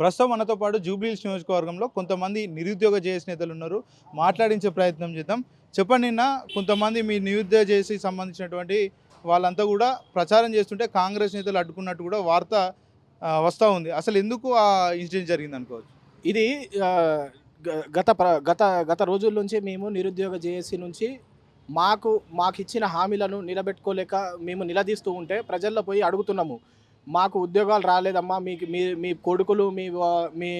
ప్రస్తుతం మనతో పాటు జూబ్లీహిల్స్ నియోజకవర్గంలో కొంతమంది నిరుద్యోగ జేఏసీ నేతలు ఉన్నారు. మాట్లాడించే ప్రయత్నం చేద్దాం. చెప్పండి నిన్న కొంతమంది మీ నిరుద్యోగ జేఏసీ సంబంధించినటువంటి వాళ్ళంతా కూడా ప్రచారం చేస్తుంటే కాంగ్రెస్ నేతలు అడ్డుకున్నట్టు కూడా వార్త వస్తూ ఉంది. అసలు ఎందుకు ఆ ఇన్సిడెంట్ జరిగింది అనుకోవచ్చు? ఇది గ- గత ప్ర గత గత రోజుల నుంచి మేము నిరుద్యోగ జేఏసీ నుంచి మాకు మాకు ఇచ్చిన హామీలను నిలబెట్టుకోలేక మేము నిలదీస్తూ ఉంటే ప్రజల్లో పోయి అడుగుతున్నాము. మాకు ఉద్యోగాలు రాలేదమ్మా మీకు మీ మీ కొడుకులు మీ మీ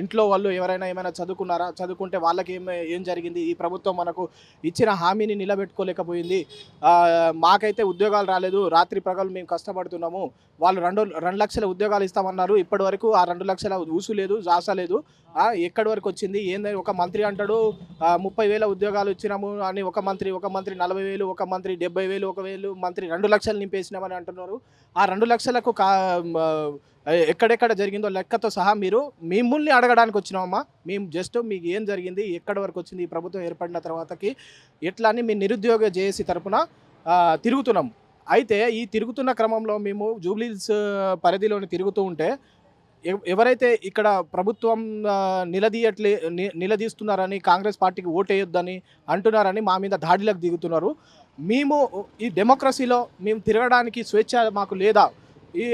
ఇంట్లో వాళ్ళు ఎవరైనా ఏమైనా చదువుకున్నారా? చదువుకుంటే వాళ్ళకి ఏం ఏం జరిగింది? ఈ ప్రభుత్వం మనకు ఇచ్చిన హామీని నిలబెట్టుకోలేకపోయింది. మాకైతే ఉద్యోగాలు రాలేదు. రాత్రి ప్రగలు మేము కష్టపడుతున్నాము. వాళ్ళు రెండు రెండు లక్షల ఉద్యోగాలు ఇస్తామన్నారు. ఇప్పటి వరకు ఆ రెండు లక్షల ఊసు లేదు జాస లేదు. ఎక్కడి వరకు వచ్చింది? ఏందని ఒక మంత్రి అంటాడు ముప్పై వేల ఉద్యోగాలు ఇచ్చినాము అని ఒక మంత్రి ఒక మంత్రి నలభై వేలు ఒక మంత్రి డెబ్బై వేలు ఒక వేలు మంత్రి రెండు లక్షలు నింపేసినామని అంటున్నారు. ఆ రెండు లక్షలకు కా ఎక్కడెక్కడ జరిగిందో లెక్కతో సహా మీరు మిమ్మల్ని అడగడానికి వచ్చినామమ్మా మేము జస్ట్ మీకు ఏం జరిగింది ఎక్కడి వరకు వచ్చింది ఈ ప్రభుత్వం ఏర్పడిన తర్వాతకి ఎట్లా అని మీ నిరుద్యోగ జేఏసీ తరఫున తిరుగుతున్నాం. అయితే ఈ తిరుగుతున్న క్రమంలో మేము జూబ్లీస్ పరిధిలోని తిరుగుతూ ఉంటే ఎవరైతే ఇక్కడ ప్రభుత్వం నిలదీయట్లే ని- నిలదీస్తున్నారని కాంగ్రెస్ పార్టీకి ఓటేయొద్దని అంటున్నారని మా మీద దాడిలకు దిగుతున్నారు. మేము ఈ డెమోక్రసీలో మేము తిరగడానికి స్వేచ్ఛ మాకు లేదా? ఈ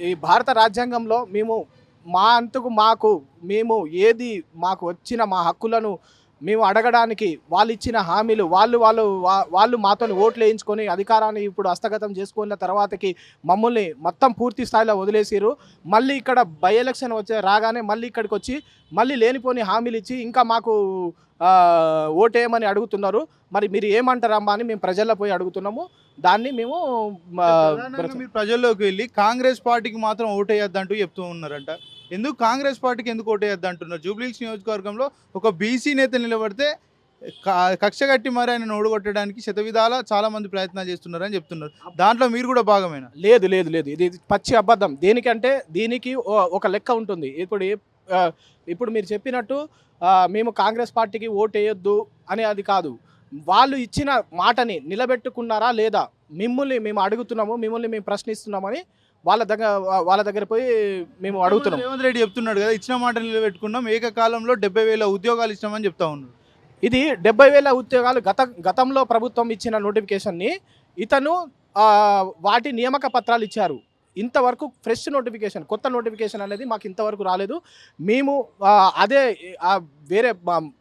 ఈ భారత రాజ్యాంగంలో మేము మా అంతకు మాకు మేము ఏది మాకు వచ్చిన మా హక్కులను మేము అడగడానికి వాళ్ళు ఇచ్చిన హామీలు వాళ్ళు వాళ్ళు వా- వాళ్ళు మాతో ఓట్లు వేయించుకొని అధికారాన్ని ఇప్పుడు హస్తగతం చేసుకున్న తర్వాతకి మమ్మల్ని మొత్తం పూర్తి స్థాయిలో వదిలేసిరు మళ్ళీ ఇక్కడ బై ఎలక్షన్ వచ్చే రాగానే మళ్ళీ ఇక్కడికి వచ్చి మళ్ళీ లేనిపోని హామీలు ఇచ్చి ఇంకా మాకు ఓటేయమని అడుగుతున్నారు. మరి మీరు ఏమంటారమ్మా అని మేము ప్రజల్లో పోయి అడుగుతున్నాము. దాన్ని మేము ప్రజల్లోకి వెళ్ళి కాంగ్రెస్ పార్టీకి మాత్రం ఓటేయద్దంటూ చెప్తూ ఉన్నారంట. ఎందుకు కాంగ్రెస్ పార్టీకి ఎందుకు ఓటేయద్దు అంటున్నారు జూబ్లీహిల్స్ నియోజకవర్గంలో ఒక బీసీ నేత నిలబడితే కక్ష కట్టి మరి ఆయన ఓడగొట్టడానికి శతవిధాల చాలా మంది ప్రయత్నాలు చేస్తున్నారని చెప్తున్నారు. దాంట్లో మీరు కూడా భాగమేనా? లేదు లేదు లేదు. ఇది పచ్చి అబద్ధం. దేనికంటే దీనికి ఒక లెక్క ఉంటుంది. ఇప్పుడు ఇప్పుడు మీరు చెప్పినట్టు మేము కాంగ్రెస్ పార్టీకి ఓటు వేయొద్దు అని అది కాదు. వాళ్ళు ఇచ్చిన మాటని నిలబెట్టుకున్నారా లేదా? మిమ్మల్ని మేము అడుగుతున్నాము మిమ్మల్ని మేము ప్రశ్నిస్తున్నామని వాళ్ళ దగ్గర వాళ్ళ దగ్గర పోయి మేము అడుగుతున్నాం. రేవంత్ రెడ్డి చెప్తున్నాడు కదా ఇచ్చిన మాట నిలబెట్టుకున్నాం ఏకకాలంలో డెబ్బై వేల ఉద్యోగాలు ఇస్తామని చెప్తా ఉన్నారు ఇది డెబ్బై వేల ఉద్యోగాలు గత గతంలో ప్రభుత్వం ఇచ్చిన నోటిఫికేషన్ని ఇతను వాటి నియామక పత్రాలు ఇచ్చారు. ఇంతవరకు ఫ్రెష్ నోటిఫికేషన్ కొత్త నోటిఫికేషన్ అనేది మాకు ఇంతవరకు రాలేదు. మేము అదే వేరే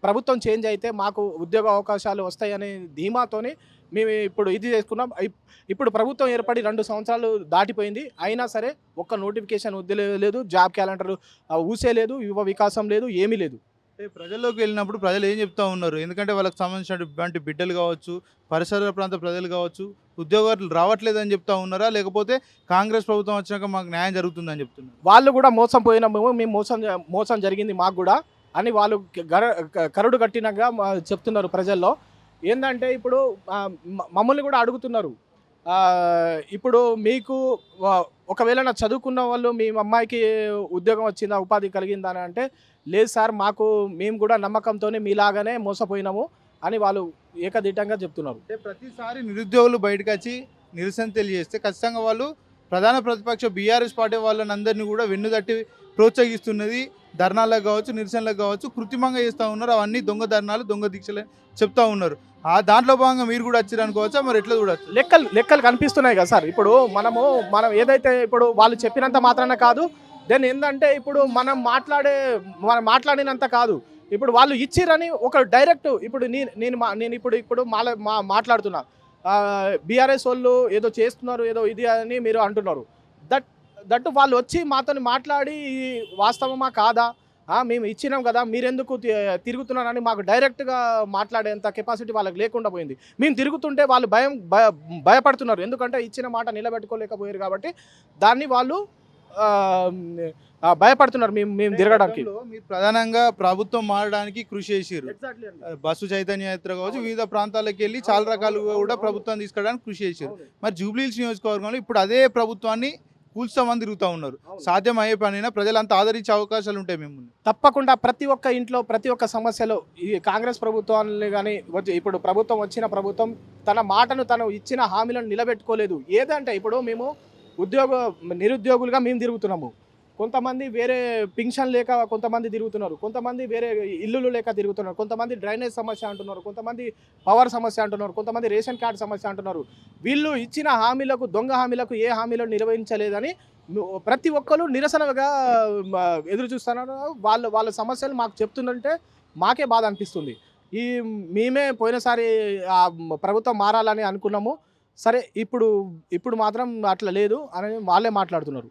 ప్రభుత్వం చేంజ్ అయితే మాకు ఉద్యోగ అవకాశాలు వస్తాయనే ధీమాతోని మేము ఇప్పుడు ఇది చేసుకున్నాం. ఇప్- ఇప్పుడు ప్రభుత్వం ఏర్పడి రెండు సంవత్సరాలు దాటిపోయింది. అయినా సరే ఒక్క నోటిఫికేషన్ వద్దు లేదు జాబ్ క్యాలెండర్ ఊసే లేదు యువ వికాసం లేదు ఏమీ లేదు. అంటే ప్రజల్లోకి వెళ్ళినప్పుడు ప్రజలు ఏం చెప్తా ఉన్నారు? ఎందుకంటే వాళ్ళకి సంబంధించినటువంటి బిడ్డలు కావచ్చు పరిసర ప్రాంత ప్రజలు కావచ్చు ఉద్యోగాలు రావట్లేదని చెప్తా ఉన్నారా? లేకపోతే కాంగ్రెస్ ప్రభుత్వం వచ్చినాక మాకు న్యాయం జరుగుతుందని చెప్తున్నారు? వాళ్ళు కూడా మోసం పోయినాము మేము మోసం మోసం జరిగింది మాకు కూడా అని వాళ్ళు గర కరుడు కట్టినగా చెప్తున్నారు ప్రజల్లో. ఏంటంటే ఇప్పుడు మమ్మల్ని కూడా అడుగుతున్నారు. ఇప్పుడు మీకు ఒకవేళ నా చదువుకున్న వాళ్ళు మీ అమ్మాయికి ఉద్యోగం వచ్చిందా ఉపాధి కలిగిందా అని అంటే లేదు సార్ మాకు మేము కూడా నమ్మకంతోనే మీలాగానే మోసపోయినాము అని వాళ్ళు ఏకదిట్టంగా చెప్తున్నారు. అంటే ప్రతిసారి నిరుద్యోగులు బయటకు వచ్చి నిరసన తెలియజేస్తే ఖచ్చితంగా వాళ్ళు ప్రధాన ప్రతిపక్ష బీఆర్ఎస్ పార్టీ వాళ్ళని అందరినీ కూడా వెన్నుదట్టి ప్రోత్సహిస్తున్నది ధర్నాలకు కావచ్చు నిరసనలకు కావచ్చు కృత్రిమంగా చేస్తూ ఉన్నారు. అవన్నీ దొంగ ధర్నాలు దొంగ దీక్షలు చెప్తా ఉన్నారు. ఆ దాంట్లో భాగంగా మీరు కూడా వచ్చారు అనుకోవచ్చా? మరి ఎట్లా చూడొచ్చు? లెక్కలు లెక్కలు కనిపిస్తున్నాయి కదా సార్. ఇప్పుడు మనము మనం ఏదైతే ఇప్పుడు వాళ్ళు చెప్పినంత మాత్రాన కాదు దెన్ ఏంటంటే ఇప్పుడు మనం మాట్లాడే మనం మాట్లాడినంత కాదు. ఇప్పుడు వాళ్ళు ఇచ్చిరని ఒక డైరెక్ట్ ఇప్పుడు నేను నేను మా- నేను ఇప్పుడు ఇప్పుడు మాల మా మాట్లాడుతున్నా. బీఆర్ఎస్ వాళ్ళు ఏదో చేస్తున్నారు ఏదో ఇది అని మీరు అంటున్నారు. దట్ దట్ వాళ్ళు వచ్చి మాతో మాట్లాడి వాస్తవమా కాదా? మేము ఇచ్చినాం కదా మీరెందుకు తి- తిరుగుతున్నారని మాకు డైరెక్ట్గా మాట్లాడేంత కెపాసిటీ వాళ్ళకి లేకుండా పోయింది. మేము తిరుగుతుంటే వాళ్ళు భయం భయ భయపడుతున్నారు. ఎందుకంటే ఇచ్చిన మాట నిలబెట్టుకోలేకపోయారు కాబట్టి దాన్ని వాళ్ళు భయపడుతున్నారు మేము మేము తిరగడానికి. మీరు ప్రధానంగా ప్రభుత్వం మారడానికి కృషి చేసిరు బస్సు చైతన్య యాత్ర కావచ్చు వివిధ ప్రాంతాలకు వెళ్ళి చాలా రకాలుగా కూడా ప్రభుత్వం తీసుకెళ్ళడానికి కృషి చేశారు మరి జూబ్లీహిల్స్ నియోజకవర్గంలో ఇప్పుడు అదే ప్రభుత్వాన్ని కూల్స్తామని తిరుగుతూ ఉన్నారు. సాధ్యం అయ్యే పనైనా ప్రజలంతా ఆదరించే అవకాశాలు ఉంటాయి మిమ్మల్ని. తప్పకుండా ప్రతి ఒక్క ఇంట్లో ప్రతి ఒక్క సమస్యలో ఈ కాంగ్రెస్ ప్రభుత్వాన్ని కానీ వచ్చి ఇప్పుడు ప్రభుత్వం వచ్చిన ప్రభుత్వం తన మాటను తను ఇచ్చిన హామీలను నిలబెట్టుకోలేదు. ఏదంటే ఇప్పుడు మేము ఉద్యోగ నిరుద్యోగులుగా మేము తిరుగుతున్నాము. కొంతమంది వేరే పింఛన్ లేక కొంతమంది తిరుగుతున్నారు. కొంతమంది వేరే ఇల్లులు లేక తిరుగుతున్నారు. కొంతమంది డ్రైనేజ్ సమస్య అంటున్నారు. కొంతమంది పవర్ సమస్య అంటున్నారు. కొంతమంది రేషన్ కార్డు సమస్య అంటున్నారు. వీళ్ళు ఇచ్చిన హామీలకు దొంగ హామీలకు ఏ హామీలు నిర్వహించలేదని ప్రతి ఒక్కరు నిరసనగా ఎదురు చూస్తున్నారు. వాళ్ళ వాళ్ళ సమస్యలు మాకు చెప్తుందంటే మాకే బాధ అనిపిస్తుంది. ఈ మేమే పోయినసారి ప్రభుత్వం మారాలని అనుకున్నాము. సరే ఇప్పుడు ఇప్పుడు మాత్రం అట్లా లేదు అని వాళ్ళే మాట్లాడుతున్నారు.